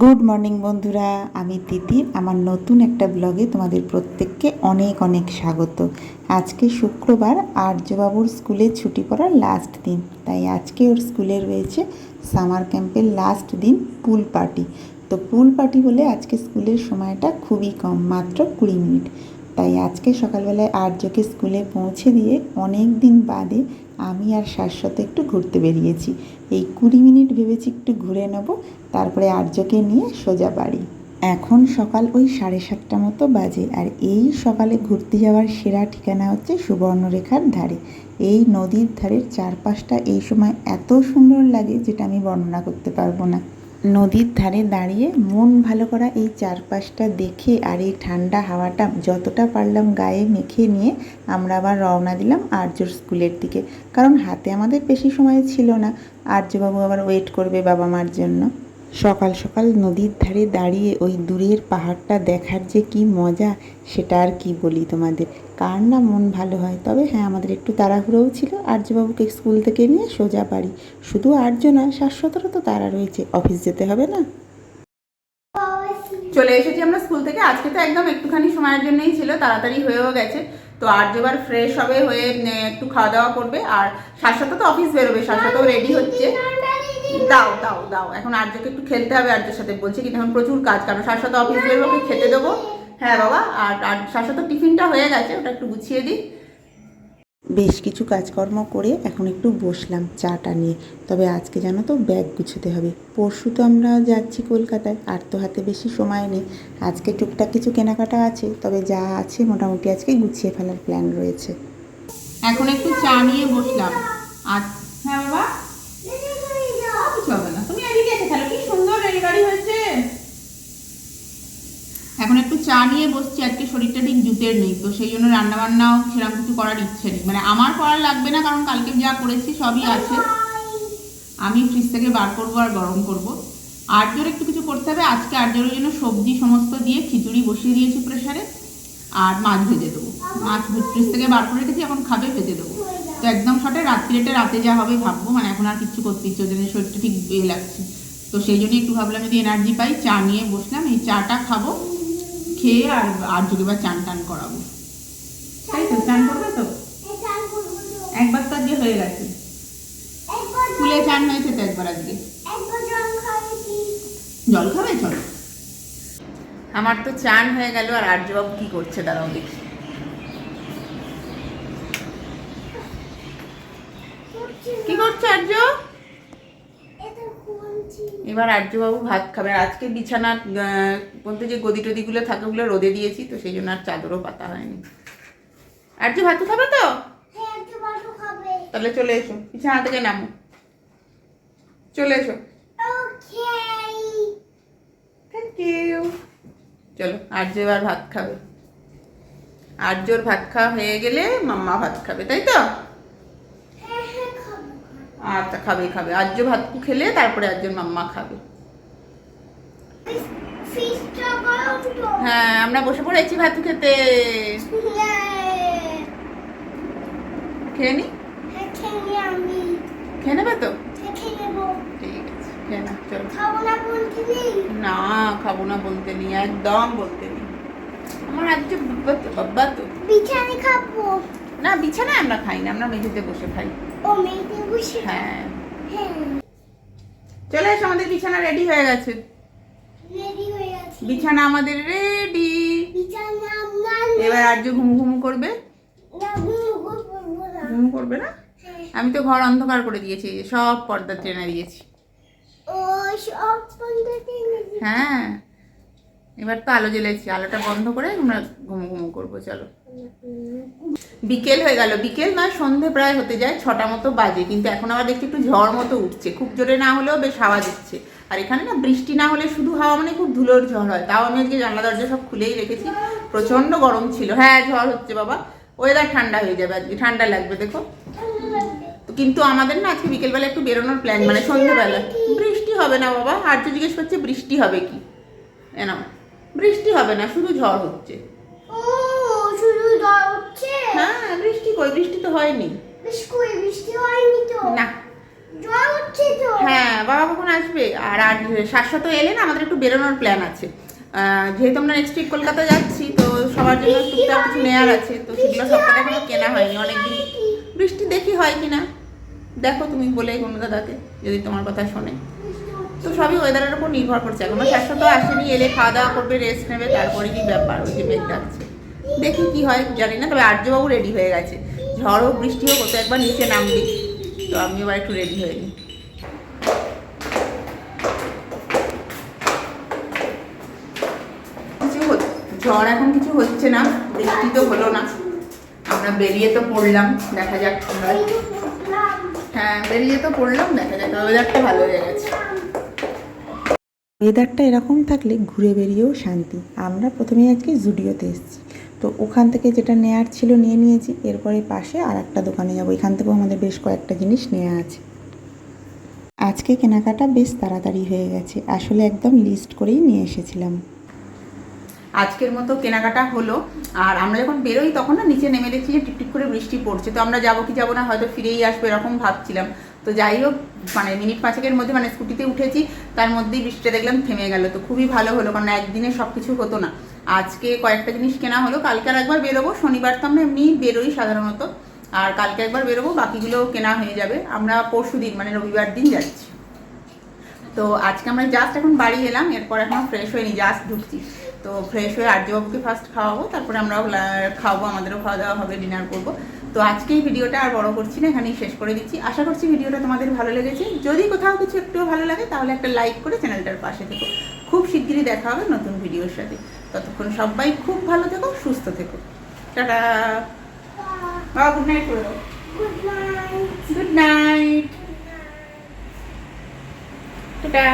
Good morning বন্ধুরা। আমি তিতির আমার নতুন একটা ব্লগে তোমাদের প্রত্যেককে অনেক অনেক স্বাগত। আজকে শুক্রবার, আর্যবাবুর স্কুলে ছুটি পড়ার লাস্ট দিন। তাই আজকে ওর স্কুলে রয়েছে সামার ক্যাম্পের লাস্ট দিন পুল পার্টি তো পুল পার্টি বলে আজকে স্কুলের সময়টা খুবই কম, মাত্র কুড়ি মিনিট। তাই আজকে সকালবেলায় আর্যকে স্কুলে পৌঁছে দিয়ে অনেক দিন বাদে আমি আর শাশ্বত একটু ঘুরতে বেরিয়েছি। এই কুড়ি মিনিট ভেবেছি একটু ঘুরে নেব, তারপরে আর্যকে নিয়ে সোজা বাড়ি। এখন সকাল ওই সাড়ে সাতটা মতো বাজে, আর এই সকালে ঘুরতে যাওয়ার সেরা ঠিকানা হচ্ছে সুবর্ণরেখার ধারে। এই নদীর ধারের চারপাশটা এই সময় এত সুন্দর লাগে যেটা আমি বর্ণনা করতে পারব না। নদীর ধারে দাঁড়িয়ে মন ভালো করা এই চারপাশটা দেখে আর এই ঠান্ডা হাওয়াটা যতটা পারলাম গায়ে মেখে নিয়ে আমরা আবার রওনা দিলাম আর্যর স্কুলের দিকে। কারণ হাতে আমাদের বেশি সময় ছিল না। আর্যবাবু আবার ওয়েট করবে বাবা মার জন্য। সকাল সকাল নদীর ধারে দাঁড়িয়ে ওই দূরের পাহাড়টা দেখার যে কি মজা, সেটা আর কি বলি তোমাদের? কার না মন ভালো হয়? তবে হ্যাঁ আমাদের একটু তাড়াহুড়োও ছিল। আর্যবাবুকে স্কুল থেকে নিয়ে সোজা বাড়ি। শুধু আর্য নয় শাশ্বতরও তো তারা রয়েছে। অফিস যেতে হবে না? চলে এসেছি আমরা স্কুল থেকে। আজকে তো একদম একটুখানি সময়ের জন্যই ছিল, তাড়াতাড়ি হয়েও গেছে। তো আর যেবার ফ্রেশ হবে হয়ে একটু খাওয়া দাওয়া করবে। আর শাশ্বত তো অফিস বেরোবে শাশ্বতও রেডি হচ্ছে। দাও দাও দাও। এখন আর্যকে একটু খেলতে হবে, আর্যের সাথে বলছে কিন্তু এখন প্রচুর কাজ, কারণ শাশ্বত অফিস বেরোবে খেতে দেবো। হ্যাঁ বাবা, আর আর শাশ্বত টিফিনটা হয়ে গেছে, ওটা একটু গুছিয়ে দিই। বেশ কিছু কাজকর্ম করে এখন একটু বসলাম চাটা নিয়ে। তবে আজকে জানো তো ব্যাগ গুছোতে হবে। পরশু তো আমরা যাচ্ছি কলকাতায়, আর তো হাতে বেশি সময় নেই। আজকে টুকটাক কিছু কেনাকাটা আছে, তবে যা আছে মোটামুটি আজকে গুছিয়ে ফেলার প্ল্যান রয়েছে। এখন একটু চা নিয়ে বসলাম। আর হ্যাঁ বাবা কিছু হবে না তুমি এদিকে এসে খেলো কি সুন্দর রেলগাড়ি হয়েছে এখন একটু চা নিয়ে বসছি আজকে শরীরটা নেই, তো সেই জন্য রান্নাবান্নাও সেরকম কিছু করার ইচ্ছে নেই। মানে আমার করার লাগবে না, কারণ কালকে যা করেছি সবই আছে। আমি ফ্রিজ থেকে বার করব আর গরম করব। আর্যর একটু কিছু করতে হবে, আজকে আর্যর জন্য সবজি সমস্ত দিয়ে খিচুড়ি বসিয়ে দিয়েছি প্রেসারে, আর মাছ ভেজে দেবো। মাছ ফ্রিজ থেকে বার করে রেখেছি, এখন খাবে, ভেজে দেবো। তো একদম শর্টে রাত্রিটা রাতে যা হবে ভাববো মানে এখন আর কিছু করতে ইচ্ছে হচ্ছে শরীরটা ঠিক লাগছে। তো সেই জন্য একটু ভাবলাম যদি এনার্জি পাই, চা নিয়ে বসলাম, এই চাটা খাব। খেয়ে আর আর্যকে বা চান টান করাবো? তাই তো, চান করবে তো? একবার তো আজকে হয়ে গেছে। স্কুলে চান হয়েছে তো একবার আজকে। জল খাবে? চলো। আমার তো চান হয়ে গেল, আর আর্যবাবু কি করছে দাঁড়াও দেখি। কি করছে আর্য? এবার আর্যবাবু ভাত খাবে। আজকে বিছানার বলতে যে গদি টদিগুলো থাকে ওগুলো রোদে দিয়েছি তো সেই জন্য আর চাদরও পাতা হয়নি। আর্য ভাত খাবে তো? তাহলে চলে এসো বিছানা থেকে নামো। চলে এসো। থ্যাংক ইউ চলো আর্য এবার ভাত খাবে। আর্যর ভাত খাওয়া হয়ে গেলে মাম্মা ভাত খাবে তাই তো? আচ্ছা খাবে খাবে। আর্য ভাত খেলে তারপরে আর্যর মাম্মা খাবে। হ্যাঁ আমরা বসে পড়েছি ভাত খেতে। খেয়ে নি? খেয়ে নেবে তো? ঠিক আছে খেয়ে না চলো। না খাব না বলতে নি একদম বলতে নি আমার আর্য বাব্বা তো বাব্বা তো। বিছানে খাব। না বিছানায় আমরা খাই না আমরা মেঝেতে বসে খাই। হ্যাঁ। হ্যাঁ। চলে এসো আমাদের বিছানা রেডি হয়ে গেছে। বিছানা আমাদের রেডি আমরা এবার আর্য ঘুম ঘুম করবে? ঘুমো করব না। হ্যাঁ। আমি তো ঘর অন্ধকার করে দিয়েছি সব পর্দা টেনে দিয়েছি। ও সব হ্যাঁ। এবার তো আলো জ্বেলেছি আলোটা বন্ধ করে আমরা ঘুম ঘুম করব চলো। বিকেল হয়ে গেল। বিকেল নয়, সন্ধে প্রায় হতে যায়, ছটা মতো বাজে। কিন্তু এখন আবার দেখছি একটু ঝড় মতো উঠছে। খুব জোরে না হলেও বেশ হাওয়া দিচ্ছে। আর এখানে না বৃষ্টি না হলে শুধু হাওয়া মানে খুব ধুলোর ঝড় হয়। তাও আমি আজকে জানলা, দরজা সব খুলেই রেখেছি। প্রচণ্ড গরম ছিল। হ্যাঁ ঝড় হচ্ছে বাবা। ওয়েদার ঠান্ডা হয়ে যাবে আজকে। ঠান্ডা লাগবে, দেখো। কিন্তু আমাদের না আজকে বিকেলবেলা একটু বেরোনোর প্ল্যান মানে সন্ধ্যেবেলা বৃষ্টি হবে না বাবা। আর্য জিজ্ঞেস করছে, বৃষ্টি হবে কি? এনাও বৃষ্টি হবে না, শুধু ঝড় হচ্ছে। হচ্ছে। হ্যাঁ বৃষ্টি কই? বৃষ্টি তো হয়নি। বৃষ্টি হয়নি তো। না। জল তো। হ্যাঁ বাবা কখন আসবে? আর আর শাশ্বত এলে না আমাদের একটু বেরোনোর প্ল্যান আছে। যেহেতু আমরা নেক্সট উইক কলকাতা যাচ্ছি তো সবার জন্য টুকটাক কিছু নেওয়ার আছে। তো সেগুলো সবকটা এখনও কেনা হয়নি। অনেকদিন বৃষ্টি দেখি হয় কিনা। দেখো তুমি বলে কোনো দাদাকে যদি তোমার কথা শোনে। তো সবই ওয়েদারের উপর নির্ভর করছে। এখনও শাশ্বত আসেনি এলে খাওয়া দাওয়া করবে রেস্ট নেবে তারপরে কি ব্যাপার? ওই যে মেঘ ডাকছে। দেখি কি হয়, জানি না, তবে আর্যবাবু রেডি হয়ে গেছে। ঝড় হোক, বৃষ্টি হোক, ও তো একবার নিচে নামবি। তো আমি এবার একটু রেডি হয়ে নিই। ঝড় এখন কিছু হচ্ছে না, বৃষ্টি তো হলো না। আমরা বেরিয়ে তো পড়লাম, দেখা যাক হ্যাঁ বেরিয়ে তো পড়লাম, দেখা যাক ওয়েদারটা ভালো হয়ে গেছে। ওয়েদারটা এরকম থাকলে ঘুরে বেরিয়েও শান্তি। আমরা প্রথমেই আজকে জুডিওতে এসেছি। তো ওখান থেকে যেটা নেয়ার ছিল নিয়ে নিয়েছি। এরপরে পাশে আর একটা দোকানে যাব। এখান থেকেও আমাদের বেশ কয়েকটা জিনিস নেওয়া আছে। আজকে কেনাকাটা বেশ তাড়াতাড়ি হয়ে গেছে। আসলে একদম লিস্ট করেই নিয়ে এসেছিলাম। আজকের মতো কেনাকাটা হলো। আর আমরা যখন বেরোই তখন না নিচে নেমে দেখছি যে টিপটিপ করে বৃষ্টি পড়ছে। তো আমরা যাব কি যাব না হয়তো ফিরেই আসব এরকম ভাবছিলাম। তো যাই হোক মানে মিনিট পাঁচেকের মধ্যে মানে স্কুটিতে উঠেছি। তার মধ্যেই বৃষ্টিটা দেখলাম থেমে গেল। তো খুবই ভালো হলো। কারণ একদিনে সব কিছু হতো না। আজকে কয়েকটা জিনিস কেনা হলো। কালকে আর একবার বেরোবো। শনিবার তো আমরা এমনি বেরোই সাধারণত। আর কালকে একবার বেরোবো, বাকিগুলো কেনা হয়ে যাবে। আমরা পরশু দিন মানে রবিবার দিন যাচ্ছি। তো আজকে আমরা জাস্ট এখন বাড়ি এলাম, এরপর এখন ফ্রেশ হয়নি জাস্ট ঢুকছি। তো ফ্রেশ হয়ে আর্যবাবুকে ফার্স্ট খাওয়াবো, তারপরে আমরাও খাওয়াবো, আমাদেরও খাওয়া দাওয়া হবে ডিনার করব। তো আজকে এই ভিডিওটা আর বড় করছি না, এখানেই শেষ করে দিচ্ছি। আশা করছি ভিডিওটা তোমাদের ভালো লেগেছে। যদি কোথাও কিছু একটুও ভালো লাগে, তাহলে একটা লাইক করে চ্যানেলটার পাশে থেকো। খুব শিগগিরই দেখা হবে নতুন ভিডিওর সাথে। ততক্ষণ সবাই খুব ভালো থেকো সুস্থ থেকো। টাটা। বাবা গুড নাইট করে দাও। Good night good night tata